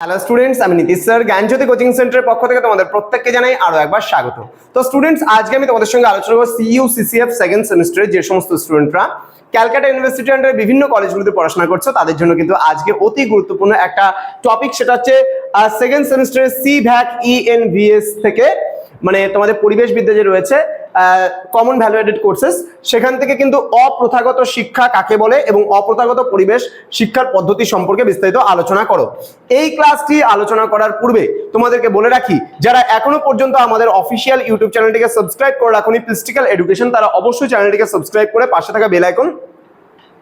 Hello students আমি Nitish sir জ্ঞানজ্যোতি coaching সেন্টারের পক্ষ থেকে তোমাদের প্রত্যেককে জানাই আরও একবার স্বাগত। তো স্টুডেন্টস আজকে আমি তোমাদের সঙ্গে আলোচনা করব সিইউ সিসিএফ সেকেন্ড সেমিস্টারের যে সমস্ত স্টুডেন্টরা ক্যালকাটা ইউনিভার্সিটি আন্ডারে বিভিন্ন কলেজগুলোতে পড়াশোনা করছ, তাদের জন্য কিন্তু আজকে অতি গুরুত্বপূর্ণ একটা টপিক সেটা হচ্ছে সেকেন্ড সেমিস্টারের সি ভ্যাক ইএন ভিএস থেকে মানে তোমাদের পরিবেশ বিদ্যা যে রয়েছে কমন ভ্যালুয়েটেড কোর্সেস সেখান থেকে কিন্তু অপ্রথাগত শিক্ষা কাকে বলে এবং অপ্রথাগত পরিবেশ শিক্ষার পদ্ধতি সম্পর্কে বিস্তারিত আলোচনা করো। এই ক্লাসটি আলোচনা করার পূর্বে তোমাদেরকে বলে রাখি, যারা এখনও পর্যন্ত আমাদের অফিসিয়াল ইউটিউব চ্যানেলটিকে সাবস্ক্রাইব করে রাখুন প্লিস্টিক্যাল এডুকেশন তারা অবশ্যই চ্যানেলটিকে সাবস্ক্রাইব করে পাশে থাকা বেল আইকন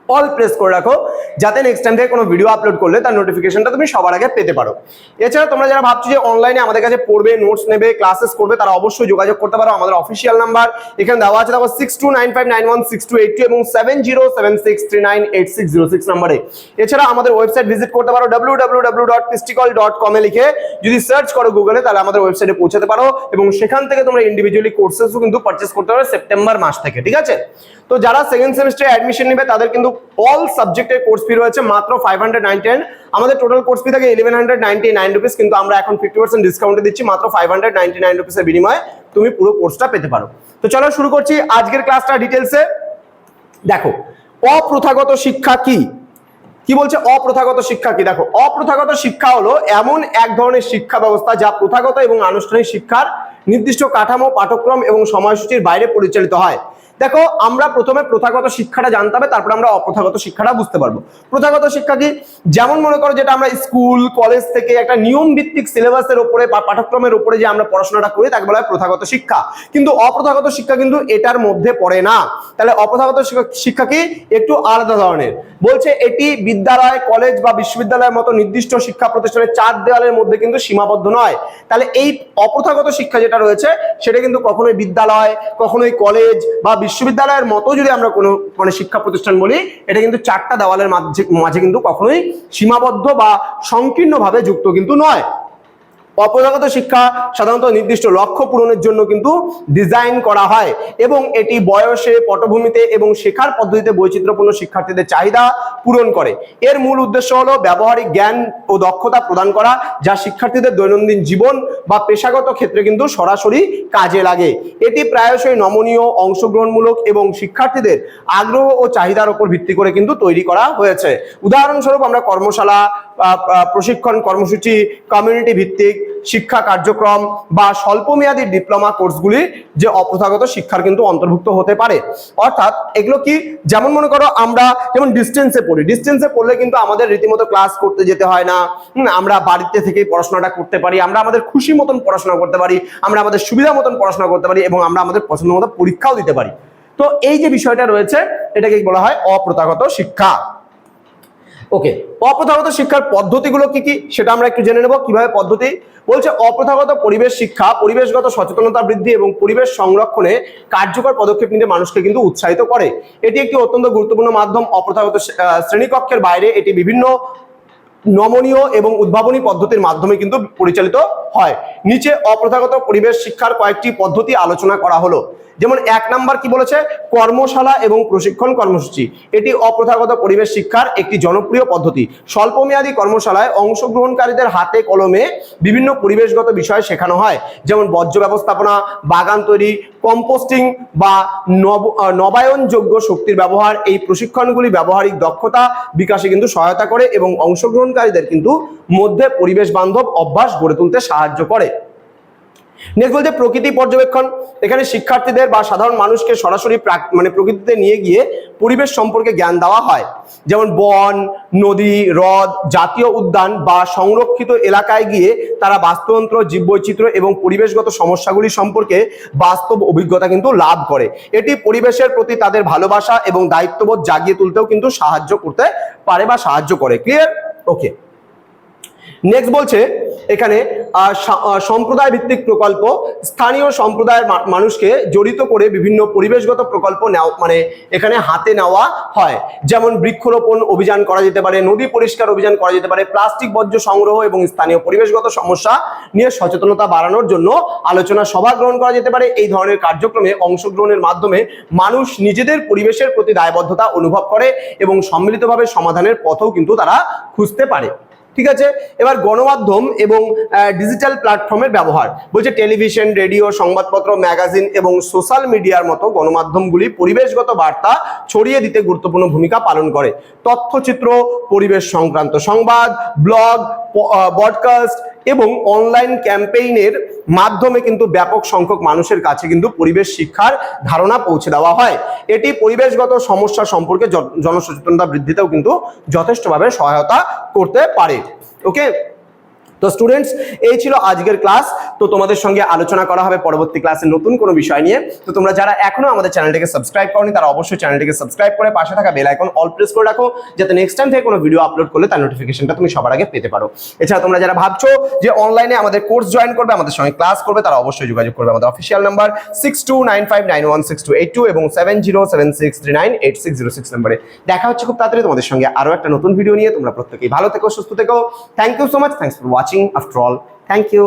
অল প্রেস করে রাখো। যাতে নেক্সট টাইম থেকে কোনো ভিডিও আপলোড করলে তার নোটিফিকেশনটা তুমি সবার আগে পেতে পারো। এছাড়া তোমরা যারা ভাবছ যে অনলাইনে আমাদের কাছে পড়বে নোটস নেবে ক্লাসেস করবে, তারা অবশ্যই যোগাযোগ করতে পারো। আমাদের অফিসিয়াল নাম্বার এখানে দেওয়া আছে। দেখো six two nine five nine one six two eight two এবং seven zero seven six three nine eight six zero six নাম্বারে এছাড়া আমাদের ওয়েবসাইট ভিজিট করতে পারো ডাব্লিউ ডাব্লিউ ডাব্লিউ ডট পিস্টিকল ডট কমে লিখে। যদি সার্চ করো গুগলে তাহলে আমাদের ওয়েবসাইটে পৌঁছাতে পারো এবং সেখান থেকে তোমরা ইন্ডিভিজুয়ালি কোর্সেসও কিন্তু পারচেস করতে পারো সেপ্টেম্বর মাস থেকে, ঠিক আছে? তো যারা সেকেন্ড সেমিস্টারে অ্যাডমিশন নেবে, তাদের কিন্তু অল সাবজেক্টের কোর্স ফি রয়েছে মাত্র ফাইভ হান্ড্রেড নাইনটি আমাদের টোটাল কোর্স ফি থাকে eleven hundred ninety nine rupees কিন্তু আমরা এখন ফিফটি পার্সেন্ট ডিসকাউন্টে দিচ্ছি মাত্র ফাইভ হান্ড্রেড নাইনটি নাইন রুপিসের বিনিময়ে তুমি পুরো কোর্সটা পেতে পারো। তো চলো শুরু করছি আজকের ক্লাসটা ডিটেলসে দেখো, অপ্রথাগত শিক্ষা কি? কি বলছে অপ্রথাগত শিক্ষা কি? দেখো, অপ্রথাগত শিক্ষা হলো এমন এক ধরনের শিক্ষা ব্যবস্থা যা প্রথাগত এবং আনুষ্ঠানিক শিক্ষার নির্দিষ্ট কাঠামো পাঠক্রম এবং সময়সূচির বাইরে পরিচালিত হয়। দেখো, আমরা প্রথমে প্রথাগত শিক্ষাটা জানতে হবে, তারপর আমরা অপ্রথাগত শিক্ষাটা বুঝতে পারব। প্রথাগত শিক্ষা কি? যেমন মনে করো যেটা আমরা স্কুল, কলেজ থেকে একটা নিয়ম ভিত্তিক সিলেবাসের উপরে পাঠ্যক্রমের উপরে যে আমরা পড়াশোনাটা করি, তাকে বলা হয় প্রথাগত শিক্ষা। কিন্তু অপ্রথাগত শিক্ষা কিন্তু এটার মধ্যে পড়ে না। তাহলে অপ্রথাগত শিক্ষা কি? একটু আলাদা ধরনের। বলছে এটি বিদ্যালয়, কলেজ বা বিশ্ববিদ্যালয়ের মতো নির্দিষ্ট শিক্ষা প্রতিষ্ঠানের চার দেওয়ালের মধ্যে কিন্তু সীমাবদ্ধ নয়। তাহলে এই অপ্রথাগত শিক্ষা যেটা রয়েছে, সেটা কিন্তু কখনোই বিদ্যালয়, কখনোই কলেজ বা বিশ্ববিদ্যালয়ের মতো যদি আমরা কোনো মানে শিক্ষা প্রতিষ্ঠান বলি, এটা কিন্তু চারটা দেওয়ালের মাঝে মাঝে কিন্তু কখনোই সীমাবদ্ধ বা সংকীর্ণভাবে যুক্ত কিন্তু নয়। অপরাগত শিক্ষা সাধারণত নির্দিষ্ট লক্ষ্য পূরণের জন্য কিন্তু ডিজাইন করা হয় এবং এটি বয়সে, পটভূমিতে এবং শেখার পদ্ধতিতে বৈচিত্র্যপূর্ণ শিক্ষার্থীদের চাহিদা পূরণ করে। এর মূল উদ্দেশ্য হলো ব্যবহারিক জ্ঞান ও দক্ষতা প্রদান করা, যা শিক্ষার্থীদের দৈনন্দিন জীবন বা পেশাগত ক্ষেত্রে কিন্তু সরাসরি কাজে লাগে। এটি প্রায়শই নমনীয়, অংশগ্রহণমূলক এবং শিক্ষার্থীদের আগ্রহ ও চাহিদার উপর ভিত্তি করে কিন্তু তৈরি করা হয়েছে। উদাহরণস্বরূপ আমরা কর্মশালা প্রশিক্ষণ কর্মসূচি কমিউনিটি ভিত্তিক শিক্ষা কার্যক্রম বা স্বল্পমেয়াদী ডিপ্লোমা কোর্সগুলি যে অপ্রথাগত শিক্ষার কিন্তু অন্তর্ভুক্ত হতে পারে। অর্থাৎ এগুলো কি? যেমন মনে করো আমরা যেমন ডিস্টেন্সে পড়ি। ডিস্টেন্সে পড়লে কিন্তু আমাদের রীতিমতো ক্লাস করতে যেতে হয় না। আমরা বাড়িতে থেকে পড়াশোনাটা করতে পারি। আমরা আমাদের খুশি মতন পড়াশোনা করতে পারি। আমরা আমাদের সুবিধা মতন পড়াশোনা করতে পারি এবং আমরা আমাদের পছন্দ মতো পরীক্ষাও দিতে পারি। তো এই যে বিষয়টা রয়েছে, এটাকে বলা হয়? অপ্রথাগত শিক্ষা। ওকে অপ্রথাগত শিক্ষার পদ্ধতিগুলো কি কি সেটা আমরা একটু জেনে নেব। কীভাবে পদ্ধতি? বলছে অপ্রথাগত পরিবেশ শিক্ষা, পরিবেশগত সচেতনতা বৃদ্ধি এবং পরিবেশ সংরক্ষণে কার্যকর পদক্ষেপ নিতে মানুষকে কিন্তু উৎসাহিত করে। এটি একটি অত্যন্ত গুরুত্বপূর্ণ মাধ্যম। অপ্রথাগত শ্রেণীকক্ষের বাইরে এটি বিভিন্ন নমনীয় এবং উদ্ভাবনী পদ্ধতির মাধ্যমে কিন্তু পরিচালিত হয়। নিচে অপ্রথাগত পরিবেশ শিক্ষার কয়েকটি পদ্ধতি আলোচনা করা হলো। যেমন এক নাম্বার কি বলেছে? কর্মশালা এবং প্রশিক্ষণ কর্মসূচি। এটি অপ্রথাগত পরিবেশ শিক্ষার একটি জনপ্রিয় পদ্ধতি। স্বল্পমেয়াদী কর্মশালায় অংশগ্রহণকারীদের হাতে কলমে বিভিন্ন পরিবেশগত বিষয় শেখানো হয়। যেমন বর্জ্য ব্যবস্থাপনা, বাগান তৈরি, কম্পোস্টিং বা নব নবায়নযোগ্য শক্তির ব্যবহার। এই প্রশিক্ষণগুলি ব্যবহারিক দক্ষতা বিকাশে কিন্তু সহায়তা করে এবং অংশগ্রহণকারীদের কিন্তু মধ্যে পরিবেশ বান্ধব অভ্যাস গড়ে তুলতে সাহায্য করে। নেক্সট বলছে প্রকৃতি পর্যবেক্ষণ। এখানে শিক্ষার্থীদের বা সাধারণ মানুষকে সরাসরি মানে প্রকৃতিতে নিয়ে গিয়ে পরিবেশ সম্পর্কে জ্ঞান দেওয়া হয়। যেমন বন, নদী, হ্রদ, জাতীয় উদ্যান বা সংরক্ষিত এলাকায় গিয়ে তারা বাস্তুতন্ত্র, জীববৈচিত্র্য এবং পরিবেশগত সমস্যাগুলি সম্পর্কে বাস্তব অভিজ্ঞতা কিন্তু লাভ করে। এটি পরিবেশের প্রতি তাদের ভালোবাসা এবং দায়িত্ববোধ জাগিয়ে তুলতেও কিন্তু সাহায্য করতে পারে বা সাহায্য করে। ক্লিয়ার ওকে নেক্সট বলছে, এখানে সম্প্রদায় ভিত্তিক প্রকল্প, স্থানীয় সম্প্রদায়ের মানুষকে জড়িত করে বিভিন্ন পরিবেশগত প্রকল্প নেওয়া মানে এখানে হাতে নেওয়া হয়। যেমন বৃক্ষরোপণ অভিযান করা যেতে পারে, নদী পরিষ্কার অভিযান করা যেতে পারে, প্লাস্টিক বর্জ্য সংগ্রহ এবং স্থানীয় পরিবেশগত সমস্যা নিয়ে সচেতনতা বাড়ানোর জন্য আলোচনা সভা গ্রহণ করা যেতে পারে। এই ধরনের কার্যক্রমে অংশগ্রহণের মাধ্যমে মানুষ নিজেদের পরিবেশের প্রতি দায়বদ্ধতা অনুভব করে এবং সম্মিলিতভাবে সমাধানের পথও কিন্তু তারা খুঁজতে পারে। ঠিক আছে? এবার গণমাধ্যম এবং ডিজিটাল প্ল্যাটফর্মের ব্যবহার। বলছে টেলিভিশন রেডিও সংবাদপত্র ম্যাগাজিন এবং সোশ্যাল মিডিয়ার মতো গণমাধ্যমগুলি পরিবেশগত বার্তা ছড়িয়ে দিতে গুরুত্বপূর্ণ ভূমিকা পালন করে। তথ্যচিত্র, পরিবেশ সংক্রান্ত সংবাদ ব্লগ ব্রডকাস্ট এবং অনলাইন ক্যাম্পেইনের মাধ্যমে কিন্তু ব্যাপক সংখ্যক মানুষের কাছে কিন্তু পরিবেশ শিক্ষার ধারণা পৌঁছে দেওয়া হয়। এটি পরিবেশগত সমস্যা সম্পর্কে জন- জনসচেতনতা বৃদ্ধিতেও কিন্তু যথেষ্টভাবে সহায়তা করতে পারে। ওকে তো স্টুডেন্টস এই ছিল আজকের ক্লাস তো তোমাদের সঙ্গে আলোচনা করা হবে পরবর্তী ক্লাসে নতুন কোনো বিষয় নিয়ে। তো তোমরা যারা এখনও আমাদের চ্যানেলটিকে সাবস্ক্রাইব করনি, তারা অবশ্যই চ্যানেলটিকে সাবস্ক্রাইব করে পাশে থাকা বেল আইকন অল প্রেস করে রাখো, যাতে নেক্সট টাইম থেকে কোনো ভিডিও আপলোড করলে তার নোটিফিকেশনটা তুমি সবার আগে পেতে পারো। এছাড়া তোমরা যারা ভাবছ যে অনলাইনে আমাদের কোর্স জয়েন করবে, আমাদের সঙ্গে ক্লাস করবে, তারা অবশ্যই যোগাযোগ করবে। আমাদের official number six two nine five nine one six two eight two এবং seven zero seven six three nine eight six zero six নাম্বারে। দেখা হচ্ছে খুব তাড়াতাড়ি তোমাদের সঙ্গে আরও একটা নতুন ভিডিও নিয়ে। তোমরা প্রত্যেকেই ভালো থেকো, সুস্থ থেকো। Thank you so much thanks for watching after all thank you